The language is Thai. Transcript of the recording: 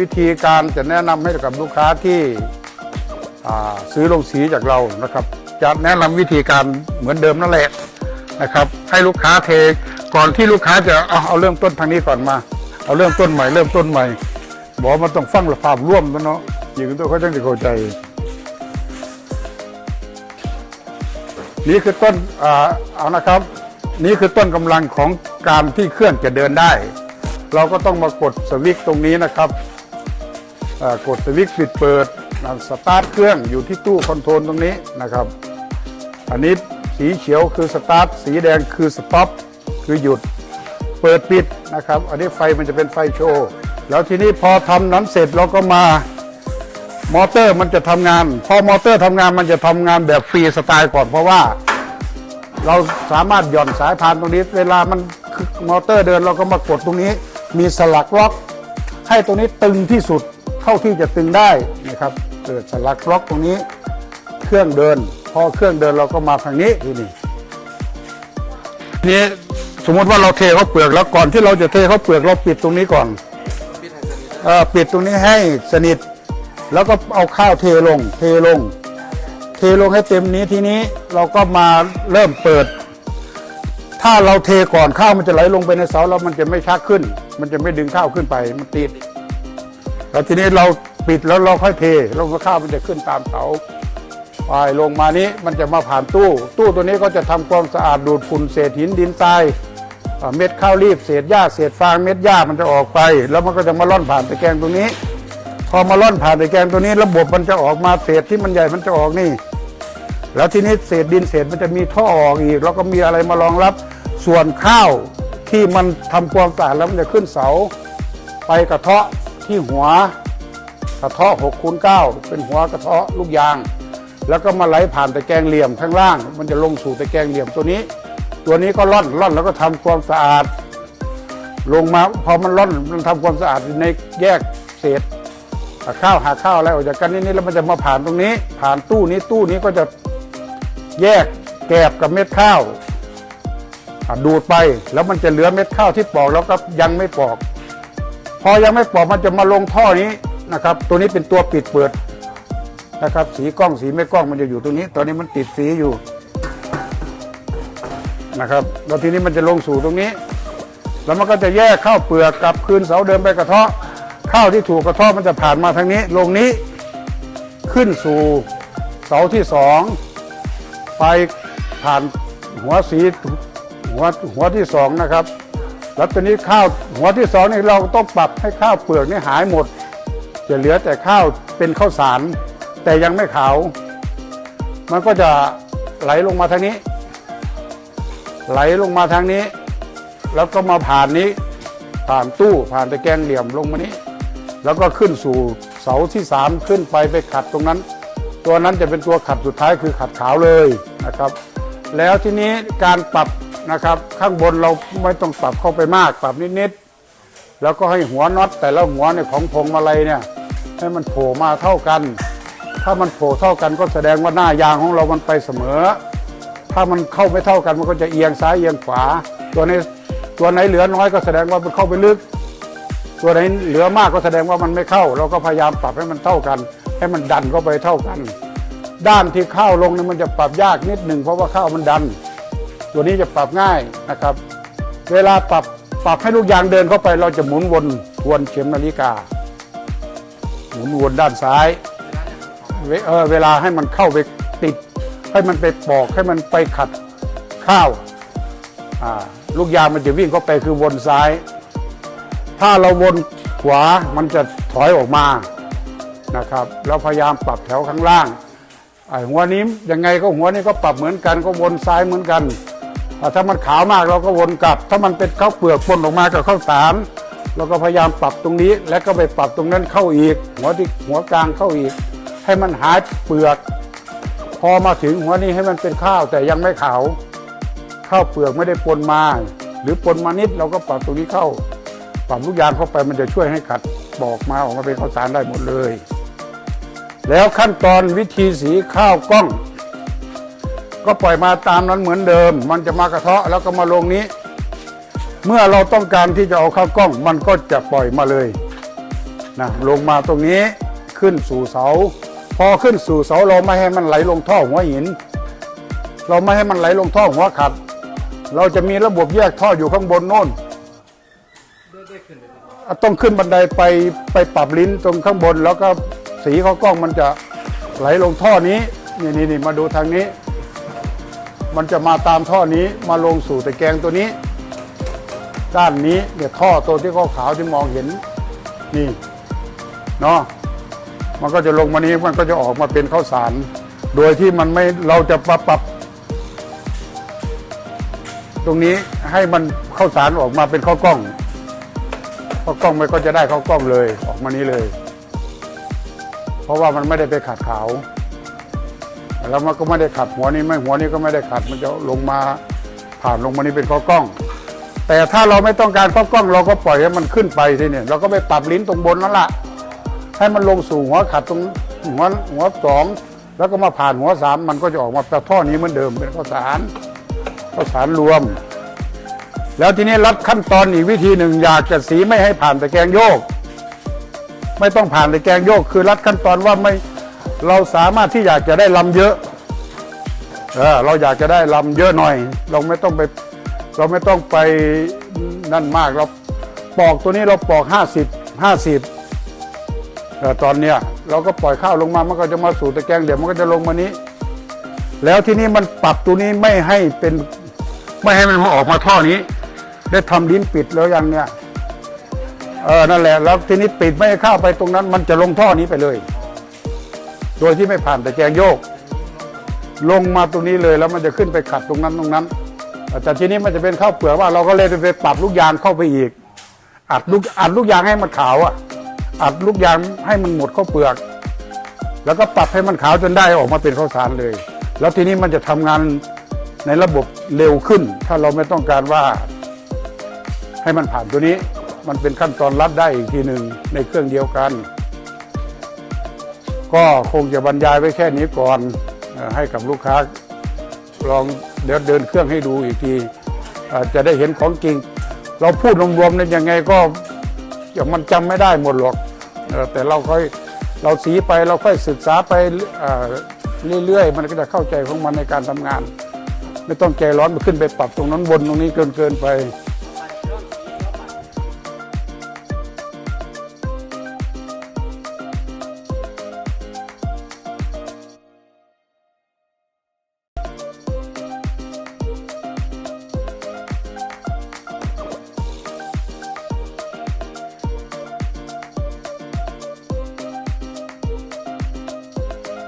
วิธีการจะแนะนำให้กับลูกค้าที่ซื้อลงสีจากเรานะครับ จะแนะนำวิธีการเหมือนเดิมนั่นแหละนะครับ ให้ลูกค้าเทก่อนที่ลูกค้าจะเอาเอาเริ่มต้นทางนี้ก่อนมา เอาเริ่มต้นใหม่เริ่มต้นใหม่บอกว่ามันต้องฟังระฟามร่วมนะเนาะอย่างนี้ตัวเขาต้องจะเข้าใจ นี่คือต้นอ่าเอานะครับ นี่คือต้นกำลังของการที่เครื่องจะเดินได้ เราก็ต้องมากดสวิตช์ตรงนี้นะครับ กดสวิตช์ปิดเปิดนะสตาร์ทเครื่องอยู่ที่ตู้คอนโทรลตรงนี้นะครับ อันนี้สีเขียวคือสตาร์ทสีแดงคือสต็อปคือหยุดเปิดปิดนะครับ อันนี้ไฟมันจะเป็นไฟโชว์แล้วทีนี้พอทำนั้นเสร็จเราก็มามอเตอร์มันจะทำงาน พอมอเตอร์ทำงานมันจะทำงานแบบฟรีสไตล์ก่อนเพราะว่า เราสามารถหย่อนสายพานตรงนี้ เวลามันมอเตอร์เดินเราก็มากดตรงนี้ มีสลักล็อก ให้ตรงนี้ตึงที่สุด เท่าที่จะตึงได้นะครับ เกิดสลักล็อกตรงนี้ เครื่องเดิน พอเครื่องเดินเราก็มาทางนี้ที่นี่นี่สมมติว่าเราเทข้าวเปลือกแล้วก่อนที่เราจะเทข้าวเปลือกเราปิดตรงนี้ก่อนเออปิดตรงนี้ให้สนิท แล้วก็เอาข้าวเทลง เทลง เทลงให้เต็มนี้ทีนี้เราก็มาเริ่มเปิด ถ้าเราเทก่อนข้าวมันจะไหลลงไปในเสาแล้วมันจะไม่ชักขึ้น มันจะไม่ดึงข้าวขึ้นไปมันติด แล้วทีนี้เราปิดแล้วเราค่อยเทแล้วข้าวมันจะขึ้นตามเสาไปลงมานี้มันจะมาผ่านตู้ ตู้ตัวนี้ก็จะทำความสะอาดดูดฝุ่นเศษหินดินทรายเม็ดข้าวรีบเศษหญ้าเศษฟางเม็ดหญ้ามันจะออกไป แล้วมันก็จะมาล่อนผ่านตะแกรงตรงนี้ พอมาล่อนผ่านตะแกรงตัวนี้ ระบบมันจะออกมาเศษที่มันใหญ่มันจะออกนี่ แล้วทีนี้เศษดินเศษมันจะมีท่อออกอีกแล้วก็มีอะไรมารองรับส่วนข้าวที่มันทำความสะอาดแล้วมันจะขึ้นเสาไปกระเทาะ ที่หัวกระเทาะ6คูณ9เป็นหัวกระเทาะลูกยาง แล้วก็มาไหลผ่านตะแกรงเหลี่ยมข้างล่าง มันจะลงสู่ตะแกรงเหลี่ยมตัวนี้ ตัวนี้ก็ล่อนล่อนแล้วก็ทำความสะอาด ลงมาพอมันล่อนมันทำความสะอาดในแยกเศษข้าวหาข้าวอะไรออกจากกันนี่แล้วมันจะมาผ่านตรงนี้ ผ่านตู้นี้ตู้นี้ก็จะแยกแกบกับเม็ดข้าวดูดไปแล้วมันจะเหลือเม็ดข้าวที่ปอกแล้วก็ยังไม่ปอก อยังไม่ปอกมันจะมาลงท่อนี้นะครับ ตัวนี้เป็นตัวปิดเปิดนะครับ สีกล้องสีไม่กล้องมันจะอยู่ตรงนี้ ตอนนี้มันติดสีอยู่นะครับแล้วทีนี้มันจะลงสู่ตรงนี้ แล้วมันก็จะแยกข้าวเปลือกกลับคืนเสาเดิมไปกระเทาะข้าวที่ถูกกระเทาะมันจะผ่านมาทางนี้ ลงนี้ขึ้นสู่เสาที่สองไปผ่านหัวสีหัวหัวที่สองนะครับ แล้วตอนนี้ข้าวหัวที่สองนี่เราต้องปรับให้ข้าวเปลือกนี่หายหมด จะเหลือแต่ข้าวเป็นข้าวสาร แต่ยังไม่ขาว มันก็จะไหลลงมาทางนี้ ไหลลงมาทางนี้ แล้วก็มาผ่านนี้ ผ่านตู้ผ่านตะแกรงเหลี่ยมลงมานี้ แล้วก็ขึ้นสู่เสาที่สามขึ้นไปไปขัดตรงนั้น ตัวนั้นจะเป็นตัวขัดสุดท้ายคือขัดขาวเลยนะครับ แล้วทีนี้การปรับ นะครับ ข้างบนเราไม่ต้องปรับเข้าไปมากปรับนิดๆแล้วก็ให้หัวน็อตแต่ละหัวเนี่ยของพวงมาลัยเนี่ย ให้มันโผล่มาเท่ากัน ถ้ามันโผล่เท่ากันก็แสดงว่าหน้ายางของเรามันไปเสมอ ถ้ามันเข้าไม่เท่ากันมันก็จะเอียงซ้ายเอียงขวา ตัวในตัวไหนเหลือน้อยก็แสดงว่ามันเข้าไปลึก ตัวไหนเหลือมากก็แสดงว่ามันไม่เข้า เราก็พยายามปรับให้มันเท่ากัน ให้มันดันเข้าไปเท่ากัน ด้านที่เข้าลงเนี่ยมันจะปรับยากนิดหนึ่งเพราะว่าข้าวมันดัน ตัวนี้จะปรับง่ายนะครับ เวลาปรับปรับให้ลูกยางเดินเข้าไป เราจะหมุนวนทวนเข็มนาฬิกา หมุนวนด้านซ้ายเวเออเวลาให้มันเข้าไปติด ให้มันไปปอกให้มันไปขัดข้าวลูกยางมันจะวิ่งเข้าไปคือวนซ้าย ถ้าเราวนขวามันจะถอยออกมานะครับเราพยายามปรับแถวข้างล่างไอ้หัวนี้ยังไงก็หัวนี้ก็ปรับเหมือนกันก็วนซ้ายเหมือนกัน ถ้ามันขาวมากเราก็วนกลับ ถ้ามันเป็นข้าวเปลือกปนออกมากับข้าวสารเราก็พยายามปรับตรงนี้ แล้วก็ไปปรับตรงนั้นเข้าอีก หัวที่หัวกลางเข้าอีก ให้มันหายเปลือก พอมาถึงหัวนี้ให้มันเป็นข้าวแต่ยังไม่ขาวข้าวเปลือกไม่ได้ปนมา หรือปนมานิดเราก็ปรับตรงนี้เข้า ปรับลูกยางเข้าไปมันจะช่วยให้ขัดบอกมาออกมาเป็นข้าวสารได้หมดเลย แล้วขั้นตอนวิธีสีข้าวกล้อง ก็ปล่อยมาตามนั้นเหมือนเดิม มันจะมากระเทาะแล้วก็มาลงนี้ เมื่อเราต้องการที่จะเอาข้าวกล้อง มันก็จะปล่อยมาเลยนะลงมาตรงนี้ขึ้นสู่เสา พอขึ้นสู่เสาเราไม่ให้มันไหลลงท่อหัวหิน เราไม่ให้มันไหลลงท่อหัวขัด เราจะมีระบบแยกท่ออยู่ข้างบนโน่นต้องขึ้นบันไดไปไปปรับลิ้นตรงข้างบน แล้วก็สีเขากล้องมันจะไหลลงท่อนี้นี่นี่นี่มาดูทางนี้ มันจะมาตามท่อนี้มาลงสู่ตะแกรงตัวนี้ ด้านนี้เนี่ยท่อตัวที่ขาวๆที่มองเห็นนี่เนาะมันก็จะลงมานี้มันก็จะออกมาเป็นข้าวสาร โดยที่มันไม่เราจะปรับปรับ ตรงนี้ให้มันข้าวสารออกมาเป็นข้าวกล้องข้าวกล้องมันก็จะได้ข้าวกล้องเลยออกมานี้เลย เพราะว่ามันไม่ได้ไปขัดขาว แล้วมันก็ไม่ได้ขัดหัวนี้ไม่หัวนี้ก็ไม่ได้ขัดมันจะลงมาผ่านลงมานี้เป็นข้อกล้อง แต่ถ้าเราไม่ต้องการข้อกล้องเราก็ปล่อยให้มันขึ้นไปทีเนี่ยเราก็ไปปรับลิ้นตรงบนนั่นแหละให้มันลงสู่หัวขัดตรงหัวหัวสองแล้วก็มาผ่านหัวสามมันก็จะออกมาแต่ท่อนี้เหมือนเดิมเป็นข้าวสารข้าวสารรวม แล้วทีนี้รัดขั้นตอนอีกวิธีหนึ่งอยากจะสีไม่ให้ผ่านตะแกรงโยก ไม่ต้องผ่านตะแกรงโยกคือรัดขั้นตอนว่าไม่ เราสามารถที่อยากจะได้ลำเยอะเออเราอยากจะได้ลำเยอะหน่อย เราไม่ต้องไปเราไม่ต้องไปนั่นมากเราปอกตัวนี้เราปอกห้าสิบห้าสิบเออตอนเนี้ยเราก็ปล่อยข้าวลงมามันก็จะมาสู่ตะแกรงเดี๋ยวมันก็จะลงมานี้ แล้วที่นี้มันปรับตัวนี้ไม่ให้เป็นไม่ให้มันมาออกมาท่อนี้ ได้ทำลิ้นปิดแล้วยังเนี่ยเออนั่นแหละแล้วทีนี้ปิดไม่ให้เข้าไปตรงนั้น มันจะลงท่อนี้ไปเลย โดยที่ไม่ผ่านตะแกรงโยก ลงมาตรงนี้เลยแล้วมันจะขึ้นไปขัดตรงนั้นตรงนั้น แต่ทีนี้มันจะเป็นข้าวเปลือกว่าเราก็เลยไปปรับลูกยางเข้าไปอีก อัดลูกอัดลูกยางให้มันขาวอะ อัดลูกยางให้มันหมดข้าวเปลือก แล้วก็ปรับให้มันขาวจนได้ออกมาเป็นข้าวสารเลย แล้วทีนี้มันจะทำงานในระบบเร็วขึ้น ถ้าเราไม่ต้องการว่า ให้มันผ่านตัวนี้ มันเป็นขั้นตอนรัดได้อีกทีหนึ่งในเครื่องเดียวกัน ก็คงจะบรรยายไว้แค่นี้ก่อนให้กับลูกค้าลองเดี๋ยวเดินเครื่องให้ดูอีกทีจะได้เห็นของจริง เราพูดรวมๆเนี่ยยังไงก็ยังมันจำไม่ได้หมดหรอกแต่เราค่อยเราสีไปเราค่อยศึกษาไปเรื่อยๆ มันก็จะเข้าใจของมันในการทำงาน ไม่ต้องใจร้อนมาขึ้นไปปรับตรงนั้นบนตรงนี้เกินเกินๆไป